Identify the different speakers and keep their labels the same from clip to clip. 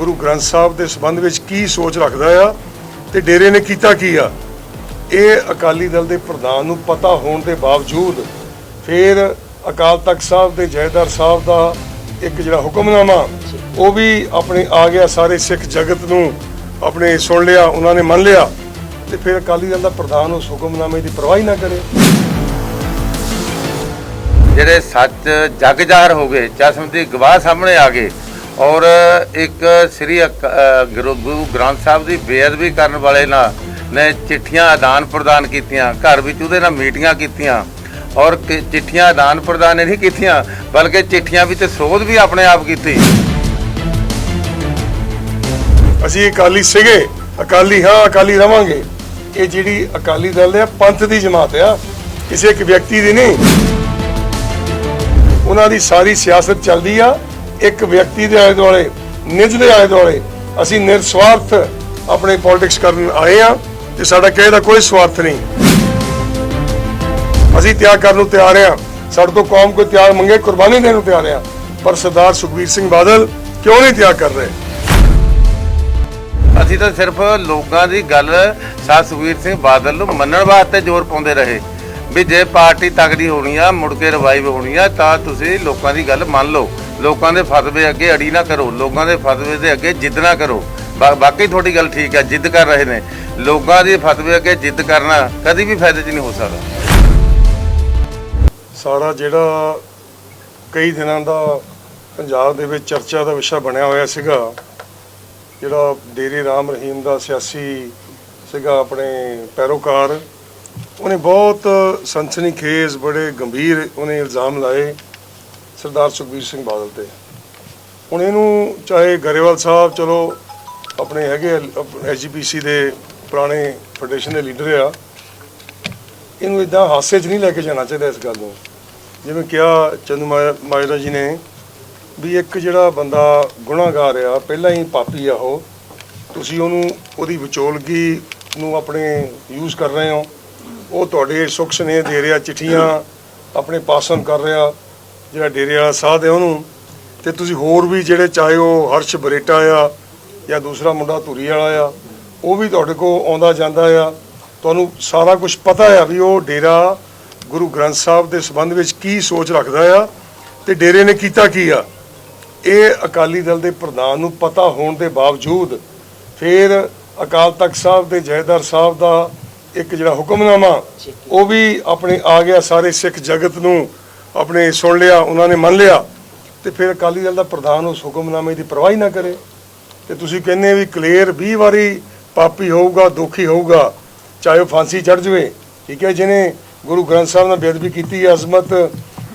Speaker 1: ਗੁਰੂ ਗ੍ਰੰਥ ਸਾਹਿਬ ਦੇ ਸੰਬੰਧ ਵਿੱਚ ਕੀ ਸੋਚ ਰੱਖਦਾ ਆ ਤੇ ਡੇਰੇ ਨੇ ਕੀਤਾ ਕੀ ਆ? ਇਹ ਅਕਾਲੀ ਦਲ ਦੇ ਪ੍ਰਧਾਨ ਨੂੰ ਪਤਾ ਹੋਣ ਦੇ ਬਾਵਜੂਦ ਫਿਰ ਅਕਾਲ ਤਖਤ ਸਾਹਿਬ ਦੇ ਜੈਦਾਰ ਸਾਹਿਬ ਦਾ ਇੱਕ ਜਿਹੜਾ ਹੁਕਮਨਾਮਾ, ਉਹ ਵੀ ਆਪਣੇ ਆ ਗਿਆ ਸਾਰੇ ਸਿੱਖ ਜਗਤ ਨੂੰ ਆਪਣੇ ਸੁਣ ਲਿਆ, ਉਹਨਾਂ ਨੇ ਮੰਨ ਲਿਆ ਤੇ ਫਿਰ ਅਕਾਲੀ ਦਲ ਦਾ ਪ੍ਰਧਾਨ ਉਸ ਹੁਕਮਨਾਮੇ ਦੀ ਪਰਵਾਹੀ ਨਾ ਕਰੇ।
Speaker 2: ਜਿਹੜੇ ਸੱਚ ਜਗ ਜ਼ਾਹਰ ਹੋ ਗਏ ਚਸ਼ਮਦੀ ਗਵਾਹ ਸਾਹਮਣੇ ਆ ਗਏ ਔਰ ਇੱਕ ਸ੍ਰੀ ਅਕ- ਗੁਰੂ ਗੁਰੂ ਗ੍ਰੰਥ ਸਾਹਿਬ ਦੀ ਬੇਅਦਬੀ ਕਰਨ ਵਾਲੇ ਨਾਲ ਨੇ ਚਿੱਠੀਆਂ ਆਦਾਨ ਪ੍ਰਦਾਨ ਕੀਤੀਆਂ, ਘਰ ਵਿੱਚ ਉਹਦੇ ਨਾਲ ਮੀਟਿੰਗਾਂ ਕੀਤੀਆਂ ਔਰ ਚਿੱਠੀਆਂ ਆਦਾਨ ਪ੍ਰਦਾਨ ਨਹੀਂ ਕੀਤੀਆਂ, ਬਲਕਿ ਚਿੱਠੀਆਂ ਵਿੱਚ ਸੋਧ ਵੀ ਆਪਣੇ ਆਪ ਕੀਤੀ।
Speaker 1: ਅਸੀਂ ਅਕਾਲੀ ਸੀਗੇ, ਅਕਾਲੀ ਹਾਂ, ਅਕਾਲੀ ਰਵਾਂਗੇ। ਇਹ ਜਿਹੜੀ ਅਕਾਲੀ ਦਲ ਹੈ, ਪੰਥ ਦੀ ਜਮਾਤ ਆ, ਕਿਸੇ ਇੱਕ ਵਿਅਕਤੀ ਦੀ ਨਹੀਂ। ਉਹਨਾਂ ਦੀ ਸਾਰੀ ਸਿਆਸਤ ਚੱਲਦੀ ਆ ਇੱਕ ਵਿਅਕਤੀ ਦੇ ਆਲੇ ਦੁਆਲੇ, ਨਿਜ ਦੇ ਆਲੇ ਦੁਆਲੇ ਅਸੀਂ ਨਿਰਸਵਾਰਥ ਆਪਣੇ ਪੋਲਿਟਿਕਸ ਕਰਨ ਆਏ ਆ ਤੇ ਸਾਡਾ ਕਿਸੇ ਦਾ ਕੋਈ ਸਵਾਰਥ ਨਹੀਂ। ਅਸੀਂ ਤਿਆਗ ਕਰਨ ਨੂੰ ਤਿਆਰ ਆ ਸਾਡੇ ਤੋਂ ਕੌਮ ਕੋਈ ਤਿਆਗ ਮੰਗੇ, ਕੁਰਬਾਨੀ ਦੇਣ ਨੂੰ ਤਿਆਰ ਆ ਪਰ ਸਰਦਾਰ ਸੁਖਬੀਰ ਸਿੰਘ ਬਾਦਲ ਕਿਉਂ ਨਹੀਂ ਤਿਆਗ ਕਰ ਰਹੇ?
Speaker 2: ਅਸੀਂ ਤਾਂ ਸਿਰਫ ਲੋਕਾਂ ਦੀ ਗੱਲ ਸਾਧ ਸੁਖਬੀਰ ਸਿੰਘ ਬਾਦਲ ਨੂੰ ਮੰਨਣ ਵਾਸਤੇ ਜ਼ੋਰ ਪਾਉਂਦੇ ਰਹੇ। ਵੀ ਜੇ ਪਾਰਟੀ ਤਗੜੀ ਹੋਣੀ ਆ, ਮੁੜ ਕੇ ਰਿਵਾਈਵ ਹੋਣੀ ਆ, ਤਾਂ ਤੁਸੀਂ ਲੋਕਾਂ ਦੀ ਗੱਲ ਮੰਨ ਲਓ। ਲੋਕਾਂ ਦੇ ਫਤਵੇ ਅੱਗੇ ਅੜੀ ਨਾ ਕਰੋ, ਲੋਕਾਂ ਦੇ ਫਤਵੇ ਦੇ ਅੱਗੇ ਜਿੱਦ ਨਾ ਕਰੋ। ਬਾ- ਬਾਕੀ ਤੁਹਾਡੀ ਗੱਲ ਠੀਕ ਹੈ, ਜਿੱਦ ਕਰ ਰਹੇ ਨੇ। ਲੋਕਾਂ ਦੇ ਫਤਵੇ ਅੱਗੇ ਜਿੱਦ ਕਰਨਾ ਕਦੀ ਵੀ ਫਾਇਦੇ 'ਚ ਨਹੀਂ ਹੋ ਸਕਦਾ।
Speaker 1: ਸਾਡਾ ਜਿਹੜਾ ਕਈ ਦਿਨਾਂ ਦਾ ਪੰਜਾਬ ਦੇ ਵਿੱਚ ਚਰਚਾ ਦਾ ਵਿਸ਼ਾ ਬਣਿਆ ਹੋਇਆ ਸੀਗਾ, ਜਿਹੜਾ ਡੇਰੇ ਰਾਮ ਰਹੀਮ ਦਾ ਸਿਆਸੀ ਸੀਗਾ ਆਪਣੇ ਪੈਰੋਕਾਰ, ਉਹਨੇ ਬਹੁਤ ਸਨਸਨੀਖੇਜ਼ ਬੜੇ ਗੰਭੀਰ ਉਹਨੇ ਇਲਜ਼ਾਮ ਲਾਏ। ਸਰਦਾਰ ਸੁਖਬੀਰ ਸਿੰਘ ਬਾਦਲ ਤੇ। ਹੁਣ ਇਹਨੂੰ ਚਾਹੇ ਗਰੇਵਾਲ ਸਾਹਿਬ, ਚਲੋ, ਆਪਣੇ ਹੈਗੇ ਐਸਜੀਪੀਸੀ ਦੇ ਪੁਰਾਣੇ ਫੈਡਰੇਸ਼ਨ ਦੇ ਲੀਡਰ ਆ। ਇਹਨੂੰ ਇਦਾਂ ਹਾਸੇ 'ਚ ਨਹੀਂ ਲੈ ਕੇ ਜਾਣਾ ਚਾਹੀਦਾ ਇਸ ਗੱਲ ਨੂੰ। ਜਿਵੇਂ ਕਿਹਾ ਚੰਦੂ ਮਾਇਆ- ਮਾਜਰਾ ਜੀ ਨੇ ਵੀ ਇੱਕ ਜਿਹੜਾ ਬੰਦਾ ਗੁਨਾਹਗਾਰ ਆ, ਪਹਿਲਾਂ ਹੀ ਪਾਪੀ ਆ ਉਹ, ਤੁਸੀਂ ਉਹਨੂੰ, ਉਹਦੀ ਵਿਚੋਲਗੀ ਨੂੰ ਆਪਣੇ ਯੂਜ਼ ਕਰ ਰਹੇ ਹੋ। ਉਹ ਤੁਹਾਡੇ ਸੁੱਖ ਸੁਨੇਹ ਦੇ ਰਿਹਾ, ਚਿੱਠੀਆਂ ਆਪਣੇ ਪਾਸਨ ਕਰ ਰਿਹਾ। ਜਿਹੜਾ ਡੇਰੇ ਵਾਲਾ ਸਾਧ ਹੈ ਉਹਨੂੰ, ਤੇ ਤੁਸੀਂ ਹੋਰ ਵੀ ਜਿਹੜੇ ਚਾਹੇ ਉਹ ਹਰਸ਼ ਬਰੇਟਾ ਆ ਜਾਂ ਦੂਸਰਾ ਮੁੰਡਾ ਧੂਰੀ ਵਾਲਾ ਆ, ਉਹ ਵੀ ਤੁਹਾਡੇ ਕੋਲ ਆਉਂਦਾ ਜਾਂਦਾ ਆ। ਤੁਹਾਨੂੰ ਸਾਰਾ ਕੁਝ ਪਤਾ ਆ ਵੀ ਉਹ ਡੇਰਾ ਗੁਰੂ ਗ੍ਰੰਥ ਸਾਹਿਬ ਦੇ ਸੰਬੰਧ ਵਿੱਚ ਕੀ ਸੋਚ ਰੱਖਦਾ ਆ ਤੇ ਡੇਰੇ ਨੇ ਕੀਤਾ ਕੀ ਆ। ਇਹ ਅਕਾਲੀ ਦਲ ਦੇ ਪ੍ਰਧਾਨ ਨੂੰ ਪਤਾ ਹੋਣ ਦੇ ਬਾਵਜੂਦ ਫਿਰ ਅਕਾਲ ਤਖਤ ਸਾਹਿਬ ਦੇ ਜੈਦਾਰ ਸਾਹਿਬ ਦਾ ਇੱਕ ਜਿਹੜਾ ਹੁਕਮਨਾਮਾ, ਉਹ ਵੀ ਆਪਣੇ ਆ ਗਿਆ ਸਾਰੇ ਸਿੱਖ ਜਗਤ ਨੂੰ ਆਪਣੇ ਸੁਣ ਲਿਆ, ਉਹਨਾਂ ਨੇ ਮੰਨ ਲਿਆ, ਤੇ ਫਿਰ ਅਕਾਲੀ ਦਲ ਦਾ ਪ੍ਰਧਾਨ ਉਸ ਹੁਕਮਨਾਮੇ ਦੀ ਪਰਵਾਹ ਹੀ ਨਾ ਕਰੇ। ਤੇ ਤੁਸੀਂ ਕਹਿੰਦੇ ਵੀ ਕਲੀਅਰ 20 ਵਾਰੀ ਪਾਪੀ ਹੋਊਗਾ, ਦੁਖੀ ਹੋਊਗਾ, ਚਾਹੇ ਉਹ ਫਾਂਸੀ ਚੜ ਜਵੇ। ਠੀਕ ਹੈ, ਜਿਹਨੇ ਗੁਰੂ ਗ੍ਰੰਥ ਸਾਹਿਬ ਨਾਲ ਬੇਅਦਬੀ ਕੀਤੀ, ਅਜ਼ਮਤ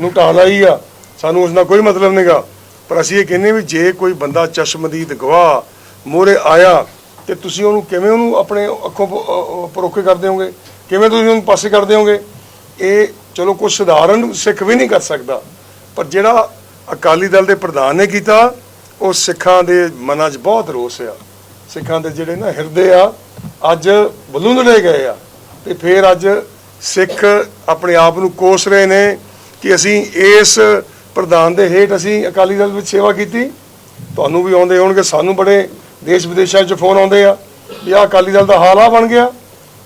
Speaker 1: ਨੂੰ ਢਾਹ ਲਾਈ ਆ, ਸਾਨੂੰ ਉਸ ਨਾਲ ਕੋਈ ਮਤਲਬ ਨਹੀਂਗਾ ਪਰ ਅਸੀਂ ਇਹ ਕਹਿੰਦੇ ਵੀ ਜੇ ਕੋਈ ਬੰਦਾ ਚਸ਼ਮਦੀਦ ਗਵਾਹ ਮੋਰੇ ਆਇਆ, ਤੇ ਤੁਸੀਂ ਉਹਨੂੰ ਕਿਵੇਂ ਉਹਨੂੰ ਆਪਣੇ ਅੱਖੋਂ ਪਰੋਖੇ ਕਰ ਦਿਓਗੇ? ਕਿਵੇਂ ਤੁਸੀਂ ਉਹਨੂੰ ਪਾਸੇ ਕਰ ਦਿਓਗੇ? ਇਹ ਚਲੋ ਕੋਈ ਸਧਾਰਨ ਸਿੱਖ ਵੀ ਨਹੀਂ ਕਰ ਸਕਦਾ। ਪਰ ਜਿਹੜਾ ਅਕਾਲੀ ਦਲ ਦੇ ਪ੍ਰਧਾਨ ਨੇ ਕੀਤਾ, ਉਹ ਸਿੱਖਾਂ ਦੇ ਮਨਾਂ 'ਚ ਬਹੁਤ ਰੋਸ ਆ। ਸਿੱਖਾਂ ਦੇ ਜਿਹੜੇ ਨਾ ਹਿਰਦੇ ਆ, ਅੱਜ ਬਲੂੰਦੜੇ ਗਏ ਆ। ਤੇ ਫਿਰ ਅੱਜ ਸਿੱਖ ਆਪਣੇ ਆਪ ਨੂੰ ਕੋਸ ਰਹੇ ਨੇ ਕਿ ਅਸੀਂ ਇਸ ਪ੍ਰਧਾਨ ਦੇ ਹੇਠ ਅਸੀਂ ਅਕਾਲੀ ਦਲ ਵਿੱਚ ਸੇਵਾ ਕੀਤੀ। ਤੁਹਾਨੂੰ ਵੀ ਆਉਂਦੇ ਹੋਣਗੇ, ਸਾਨੂੰ ਬੜੇ ਦੇਸ਼ ਵਿਦੇਸ਼ਾਂ 'ਚ ਫੋਨ ਆਉਂਦੇ ਆ ਵੀ ਆਹ ਅਕਾਲੀ ਦਲ ਦਾ ਹਾਲ ਆ ਬਣ ਗਿਆ।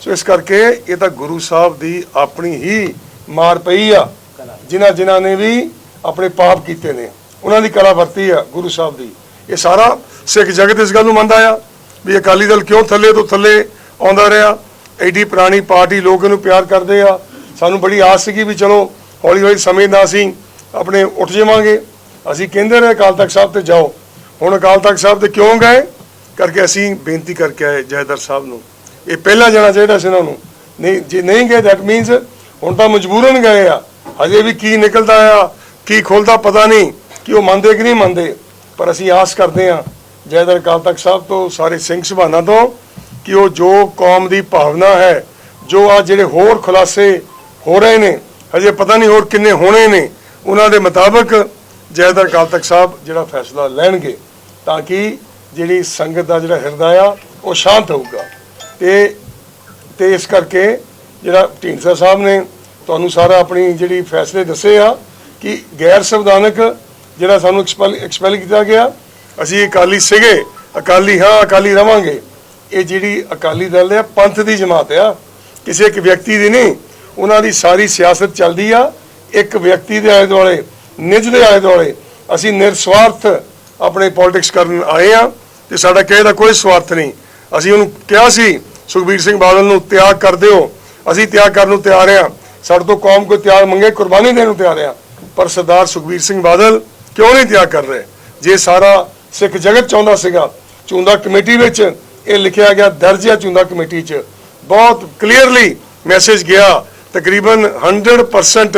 Speaker 1: ਸੋ ਇਸ ਕਰਕੇ ਇਹ ਤਾਂ ਗੁਰੂ ਸਾਹਿਬ ਦੀ ਆਪਣੀ ਹੀ ਮਾਰ ਪਈ ਆ। ਜਿਨ੍ਹਾਂ ਜਿਨ੍ਹਾਂ ਨੇ ਵੀ ਆਪਣੇ ਪਾਪ ਕੀਤੇ ਨੇ। ਉਹਨਾਂ ਦੀ ਕਲਾ ਵਰਤੀ ਆ ਗੁਰੂ ਸਾਹਿਬ ਦੀ। ਇਹ ਸਾਰਾ ਸਿੱਖ ਜਗਤ ਇਸ ਗੱਲ ਨੂੰ ਮੰਨਦਾ ਆ ਵੀ ਅਕਾਲੀ ਦਲ ਕਿਉਂ ਥੱਲੇ ਤੋਂ ਥੱਲੇ ਆਉਂਦਾ ਰਿਹਾ। ਐਡੀ ਪੁਰਾਣੀ ਪਾਰਟੀ ਲੋਕ ਇਹਨੂੰ ਪਿਆਰ ਕਰਦੇ ਆ। ਸਾਨੂੰ ਬੜੀ ਆਸ ਸੀਗੀ ਵੀ ਚਲੋ, ਹੌਲੀ ਹੌਲੀ ਸਮੇਂ ਨਾਲ ਅਸੀਂ ਆਪਣੇ ਉੱਠ ਜਾਵਾਂਗੇ। ਅਸੀਂ ਕਹਿੰਦੇ ਰਹੇ ਅਕਾਲ ਤਖਤ ਸਾਹਿਬ ਤੇ ਜਾਓ। ਹੁਣ ਅਕਾਲ ਤਖਤ ਸਾਹਿਬ ਤੇ ਕਿਉਂ ਗਏ? ਕਰਕੇ ਅਸੀਂ ਬੇਨਤੀ ਕਰਕੇ ਆਏ ਜੈਦਰ ਸਾਹਿਬ ਨੂੰ। ਇਹ ਪਹਿਲਾਂ ਜਾਣਾ ਚਾਹੀਦਾ ਸੀ ਇਹਨਾਂ ਨੂੰ। ਨਹੀਂ, ਜੇ ਨਹੀਂ ਗਏ ਦੈਟ ਮੀਨਸ ਹੁਣ ਤਾਂ ਮਜਬੂਰਨ ਗਏ ਆ। ਹਜੇ ਵੀ ਕੀ ਨਿਕਲਦਾ ਆ, ਕੀ ਖੁੱਲਦਾ ਪਤਾ ਨਹੀਂ, ਕਿ ਉਹ ਮੰਨਦੇ ਕਿ ਨਹੀਂ ਮੰਨਦੇ। ਪਰ ਅਸੀਂ ਆਸ ਕਰਦੇ ਆ ਜੈਦਰ ਅਕਾਲ ਤਖਤ ਸਾਹਿਬ ਤੋਂ ਸਾਰੇ ਸਿੰਘ ਸਭਾਨਾਂ ਤੋਂ, ਕਿ ਉਹ ਜੋ ਕੌਮ ਦੀ ਭਾਵਨਾ ਹੈ, ਜੋ ਆ ਜਿਹੜੇ ਹੋਰ ਖੁਲਾਸੇ ਹੋ ਰਹੇ ਨੇ, ਹਜੇ ਪਤਾ ਨਹੀਂ ਹੋਰ ਕਿੰਨੇ ਹੋਣੇ ਨੇ, ਉਹਨਾਂ ਦੇ ਮੁਤਾਬਕ ਜੈਦਰ ਅਕਾਲ ਤਖਤ ਸਾਹਿਬ ਜਿਹੜਾ ਫੈਸਲਾ ਲੈਣਗੇ, ਤਾਂ ਕਿ ਜਿਹੜੀ ਸੰਗਤ ਦਾ ਜਿਹੜਾ ਹਿਰਦਾ ਆ, ਉਹ ਸ਼ਾਂਤ ਹੋਊਗਾ। ਤੇ ਤੇ ਇਸ ਕਰਕੇ ਜਿਹੜਾ ਢੀਂਡਸਾ ਸਾਹਿਬ ਨੇ ਤੁਹਾਨੂੰ ਸਾਰਾ ਆਪਣੀ ਜਿਹੜੀ ਫੈਸਲੇ ਦੱਸੇ ਆ ਕਿ ਗੈਰ ਸੰਵਿਧਾਨਕ ਜਿਹੜਾ ਸਾਨੂੰ ਐਕਸਪੈਲ ਐਕਸਪੈਲ ਕੀਤਾ ਗਿਆ, ਅਸੀਂ ਅਕਾਲੀ ਸੀਗੇ, ਅਕਾਲੀ ਹਾਂ, ਅਕਾਲੀ ਰਵਾਂਗੇ। ਇਹ ਜਿਹੜੀ ਅਕਾਲੀ ਦਲ ਹੈ ਪੰਥ ਦੀ ਜਮਾਤ ਆ। ਕਿਸੇ ਇੱਕ ਵਿਅਕਤੀ ਦੀ ਨਹੀਂ, ਉਹਨਾਂ ਦੀ ਸਾਰੀ ਸਿਆਸਤ ਚੱਲਦੀ ਆ। ਇੱਕ ਵਿਅਕਤੀ ਦੇ ਆਲੇ ਦੁਆਲੇ, ਨਿਜ ਦੇ ਆਲੇ ਦੁਆਲੇ, ਅਸੀਂ ਨਿਰਸਵਾਰਥ ਆਪਣੇ ਪੋਲਿਟਿਕਸ ਕਰਨ ਆਏ ਆ ਤੇ ਸਾਡਾ ਕਿਸੇ ਦਾ ਕੋਈ ਸਵਾਰਥ ਨਹੀਂ। ਅਸੀਂ ਉਹਨੂੰ ਕਿਹਾ ਸੀ, ਸੁਖਬੀਰ ਸਿੰਘ ਬਾਦਲ ਨੂੰ, ਤਿਆਗ ਕਰ ਦਿਓ। ਅਸੀਂ ਤਿਆਗ ਕਰਨ ਨੂੰ ਤਿਆਰ ਆ ਸਾਡੇ ਤੋਂ ਕੌਮ ਕੋਈ ਤਿਆਗ ਮੰਗੇ, ਕੁਰਬਾਨੀ ਦੇਣ ਨੂੰ ਤਿਆਰ ਆ ਪਰ ਸਰਦਾਰ ਸੁਖਬੀਰ ਸਿੰਘ ਬਾਦਲ ਕਿਉਂ ਨਹੀਂ ਤਿਆਗ ਕਰ ਰਹੇ? ਜੇ ਸਾਰਾ ਸਿੱਖ ਜਗਤ ਚਾਹੁੰਦਾ ਸੀਗਾ, ਚੁੰਦਾ ਕਮੇਟੀ ਵਿੱਚ ਇਹ ਲਿਖਿਆ ਗਿਆ, ਦਰਜ ਹੈ ਚੁੰਦਾ ਕਮੇਟੀ 'ਚ। ਬਹੁਤ ਕਲੀਅਰਲੀ ਮੈਸੇਜ ਗਿਆ। ਤਕਰੀਬਨ 100%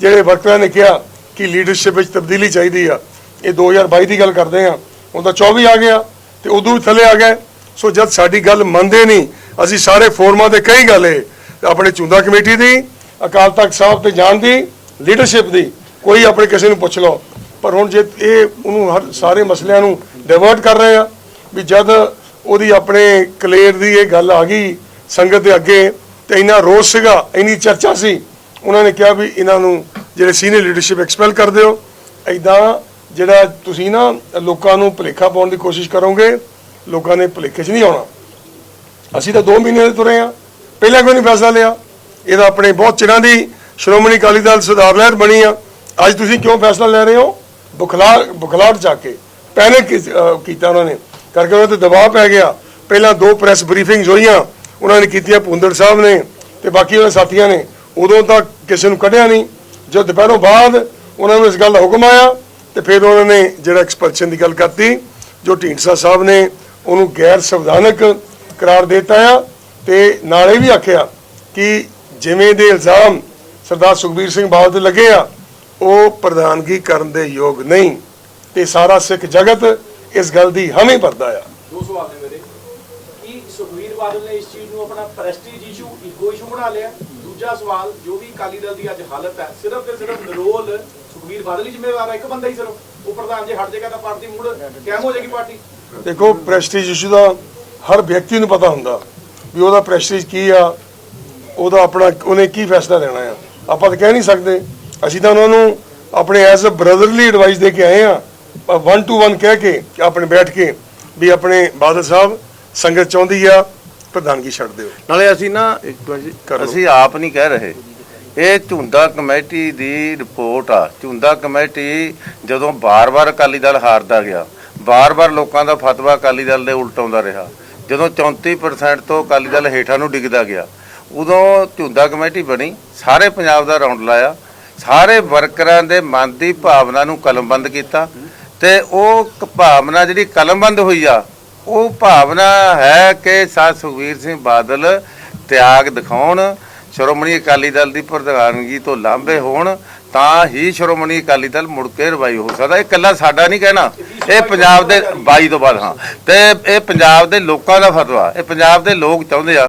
Speaker 1: ਜਿਹੜੇ ਵਰਕਰਾਂ ਨੇ ਕਿਹਾ ਕਿ ਲੀਡਰਸ਼ਿਪ ਵਿੱਚ ਤਬਦੀਲੀ ਚਾਹੀਦੀ ਆ। ਇਹ 2022 ਦੀ ਗੱਲ ਕਰਦੇ ਆ ਹੁਣ ਤਾਂ 24 ਆ ਗਿਆ ਤੇ ਉਦੋਂ ਵੀ ਥੱਲੇ ਆ ਗਏ। ਸੋ ਜਦ ਸਾਡੀ ਗੱਲ ਮੰਨਦੇ ਨਹੀਂ, ਅਸੀਂ ਸਾਰੇ ਫੋਰਮਾਂ ਤੇ ਕਈ ਗੱਲ ਏ ਆਪਣੇ ਚੁੰਦਾ ਕਮੇਟੀ ਦੀ, ਅਕਾਲ ਤਖਤ ਸਾਹਿਬ ਤੇ ਜਾਣ ਦੀ ਲੀਡਰਸ਼ਿਪ ਦੀ, ਕੋਈ ਆਪਣੇ ਕਿਸੇ ਨੂੰ ਪੁੱਛ ਲਓ। ਪਰ ਹੁਣ ਜੇ ਇਹ ਉਹਨੂੰ ਹਰ ਸਾਰੇ ਮਸਲਿਆਂ ਨੂੰ ਡਿਵਰਟ ਕਰ ਰਹੇ ਆ, ਵੀ ਜਦ ਉਹਦੀ ਆਪਣੇ ਕਲੇਰ ਦੀ ਇਹ ਗੱਲ ਆ ਗਈ ਸੰਗਤ ਦੇ ਅੱਗੇ, ਤੇ ਇੰਨਾ ਰੋਸ ਸੀਗਾ, ਇੰਨੀ ਚਰਚਾ ਸੀ, ਉਹਨਾਂ ਨੇ ਕਿਹਾ ਵੀ ਇਹਨਾਂ ਨੂੰ ਜਿਹੜੇ ਸੀਨੀਅਰ ਲੀਡਰਸ਼ਿਪ ਐਕਸਪੈਲ ਕਰ ਦਿਓ। ਐਦਾਂ ਜਿਹੜਾ ਤੁਸੀਂ ਨਾ ਲੋਕਾਂ ਨੂੰ ਭੁਲੇਖਾ ਪਾਉਣ ਦੀ ਕੋਸ਼ਿਸ਼ ਕਰੋਗੇ, ਲੋਕਾਂ ਨੇ ਭੁਲੇਖੇ 'ਚ ਨਹੀਂ ਆਉਣਾ। ਅਸੀਂ ਤਾਂ 2 ਮਹੀਨੇ ਦੇ ਤੁਰੇ ਆ। ਪਹਿਲਾਂ ਕੋਈ ਨਹੀਂ ਫੈਸਲਾ ਲਿਆ। ਇਹਦਾ ਆਪਣੇ ਬਹੁਤ ਚਿਰਾਂ ਦੀ ਸ਼੍ਰੋਮਣੀ ਅਕਾਲੀ ਦਲ ਸੁਧਾਰ ਲਹਿਰ ਬਣੀ ਆ। ਅੱਜ ਤੁਸੀਂ ਕਿਉਂ ਫੈਸਲਾ ਲੈ ਰਹੇ ਹੋ? ਬੁਖਲਾ ਬੁਖਲਾਟ ਜਾ ਕੇ ਪੈਨਿਕ ਕੀਤਾ ਉਹਨਾਂ ਨੇ। ਕਰਕੇ ਉਹਨਾਂ ਤੇ ਦਬਾਅ ਪੈ ਗਿਆ। ਪਹਿਲਾਂ ਦੋ ਪ੍ਰੈਸ ਬਰੀਫਿੰਗਸ ਹੋਈਆਂ, ਉਹਨਾਂ ਨੇ ਕੀਤੀਆਂ ਭੁੰਦੜ ਸਾਹਿਬ ਨੇ ਤੇ ਬਾਕੀ ਉਹਨਾਂ ਸਾਥੀਆਂ ਨੇ। ਉਦੋਂ ਤੱਕ ਕਿਸੇ ਨੂੰ ਕੱਢਿਆ ਨਹੀਂ। ਜਦ ਦੁਪਹਿਰੋਂ ਬਾਅਦ ਉਹਨਾਂ ਨੂੰ ਇਸ ਗੱਲ ਦਾ ਹੁਕਮ ਆਇਆ ਤੇ ਫਿਰ ਉਹਨਾਂ ਨੇ ਜਿਹੜਾ ਐਕਸਪਲਸ਼ਨ ਦੀ ਗੱਲ ਕਰਤੀ, ਜੋ ਢੀਂਡਸਾ ਸਾਹਿਬ ਨੇ ਉਹਨੂੰ ਗੈਰ ਸੰਵਿਧਾਨਕ ਕਰਾਰ ਦਿੱਤਾ ਆ। ਤੇ ਨਾਲੇ ਵੀ ਆਖਿਆ ਕਿ ਜਿਵੇਂ ਦੇ ਇਲਜ਼ਾਮ ਸਰਦਾਰ ਸੁਖਬੀਰ ਸਿੰਘ ਬਾਦਲ ਤੇ ਲੱਗੇ ਆ ਉਹ ਪ੍ਰਧਾਨਗੀ ਕਰਨ ਦੇ ਯੋਗ ਨਹੀਂ। ਤੇ ਸਾਰਾ ਸਿੱਖ ਜਗਤ ਇਸ ਗੱਲ ਦੀ ਹਾਮੀ ਭਰਦਾ ਆ।
Speaker 3: ਦੋ ਸਵਾਲ ਨੇ ਮੇਰੇ। ਕੀ ਸੁਖਵੀਰ ਬਾਦਲ ਨੇ ਇਸ ਚੀਜ਼ ਨੂੰ ਆਪਣਾ ਪ੍ਰੈਸਟੀਜ ਇਸ਼ੂ ਈਗੋ ਇਸ਼ੂ ਬਣਾ ਲਿਆ? ਦੂਜਾ ਸਵਾਲ ਜੋ ਵੀ ਅਕਾਲੀ ਦਲ ਦੀ ਅੱਜ ਹਾਲਤ ਹੈ ਸਿਰਫ ਤੇ ਸਿਰਫ ਨਿਰੋਲ ਸੁਖਵੀਰ ਬਾਦਲ ਹੀ ਜ਼ਿੰਮੇਵਾਰ ਹੈ ਇੱਕ ਬੰਦਾ ਹੀ ਸਿਰਫ। ਉਹ ਪ੍ਰਧਾਨ ਜੇ ਹਟ ਜਾਏਗਾ ਤਾਂ ਪਾਰਟੀ ਮੁੜ ਕਿਵੇਂ ਹੋ ਜਾਏਗੀ ਪਾਰਟੀ।
Speaker 1: ਦੇਖੋ ਪ੍ਰੈਸਟੀਜ ਇਸ਼ੂ ਦਾ ਹਰ ਵਿਅਕਤੀ ਨੂੰ ਪਤਾ ਹੁੰਦਾ। ਵੀ ਉਹਦਾ ਪ੍ਰੈਸਟੀਜ ਕੀ ਆ ਉਹਦਾ ਆਪਣਾ ਉਹਨੇ ਕੀ ਫੈਸਲਾ ਲੈਣਾ ਆ। ਆਪਾਂ ਤਾਂ ਕਹਿ ਨਹੀਂ ਸਕਦੇ। ਅਸੀਂ ਤਾਂ ਉਹਨਾਂ ਨੂੰ ਆਪਣੇ ਐਜ਼ ਅ ਬ੍ਰਦਰਲੀ ਐਡਵਾਈਸ ਦੇ ਕੇ ਆਏ ਆ। 1 ਟੂ 1 ਕਹਿ ਕੇ ਕਿ ਆਪਣੇ ਬੈਠ ਕੇ ਵੀ ਆਪਣੇ ਬਾਦਲ ਸਾਹਿਬ ਸੰਗਤ ਚਾਹੁੰਦੀ ਆ ਪ੍ਰਧਾਨਗੀ ਛੱਡ ਦਿਓ।
Speaker 2: ਨਾਲੇ ਅਸੀਂ ਨਾ। ਅਸੀਂ ਆਪ ਨਹੀਂ ਕਹਿ ਰਹੇ। ਇਹ ਝੁੰਦਾ ਕਮੇਟੀ ਦੀ ਰਿਪੋਰਟ ਆ। ਝੁੰਦਾ ਕਮੇਟੀ ਜਦੋਂ ਬਾਰ-ਬਾਰ ਅਕਾਲੀ ਦਲ ਹਾਰਦਾ ਗਿਆ ਬਾਰ-ਬਾਰ ਲੋਕਾਂ ਦਾ ਫਤਵਾ ਅਕਾਲੀ ਦਲ ਦੇ ਉਲਟਾਉਂਦਾ ਰਿਹਾ। ਜਦੋਂ 34% ਤੋਂ ਅਕਾਲੀ ਦਲ ਹੇਠਾਂ ਨੂੰ ਡਿੱਗਦਾ ਗਿਆ, ਉਦੋਂ ਝੁੰਦਾ ਕਮੇਟੀ ਬਣੀ, ਸਾਰੇ ਪੰਜਾਬ ਦਾ ਰਾਉਂਡ ਲਾਇਆ, ਸਾਰੇ ਵਰਕਰਾਂ ਦੇ ਮਨ ਦੀ ਭਾਵਨਾ ਨੂੰ ਕਲਮਬੰਦ ਕੀਤਾ, ਤੇ ਉਹ ਭਾਵਨਾ ਜਿਹੜੀ ਕਲਮਬੰਦ ਹੋਈ ਆ, ਉਹ ਭਾਵਨਾ ਹੈ ਕਿ ਸਾ ਸੁਖਵੀਰ ਸਿੰਘ ਬਾਦਲ ਤਿਆਗ ਦਿਖਾਉਣ, ਸ਼੍ਰੋਮਣੀ ਅਕਾਲੀ ਦਲ ਦੀ ਪ੍ਰਧਾਨਗੀ ਤੋਂ ਲਾਂਭੇ ਹੋਣ, ਤਾਂ ਹੀ ਸ਼੍ਰੋਮਣੀ ਅਕਾਲੀ ਦਲ ਮੁੜ ਕੇ ਰਵਾਈ ਹੋ ਸਕਦਾ। ਇਹ ਇਕੱਲਾ ਸਾਡਾ ਨਹੀਂ ਕਹਿਣਾ। ਇਹ ਪੰਜਾਬ ਦੇ 22 ਤੋਂ ਬਾਅਦ, ਹਾਂ। ਤੇ ਇਹ ਪੰਜਾਬ ਦੇ ਲੋਕਾਂ ਦਾ ਫਤਵਾ, ਇਹ ਪੰਜਾਬ ਦੇ ਲੋਕ ਚਾਹੁੰਦੇ ਆ।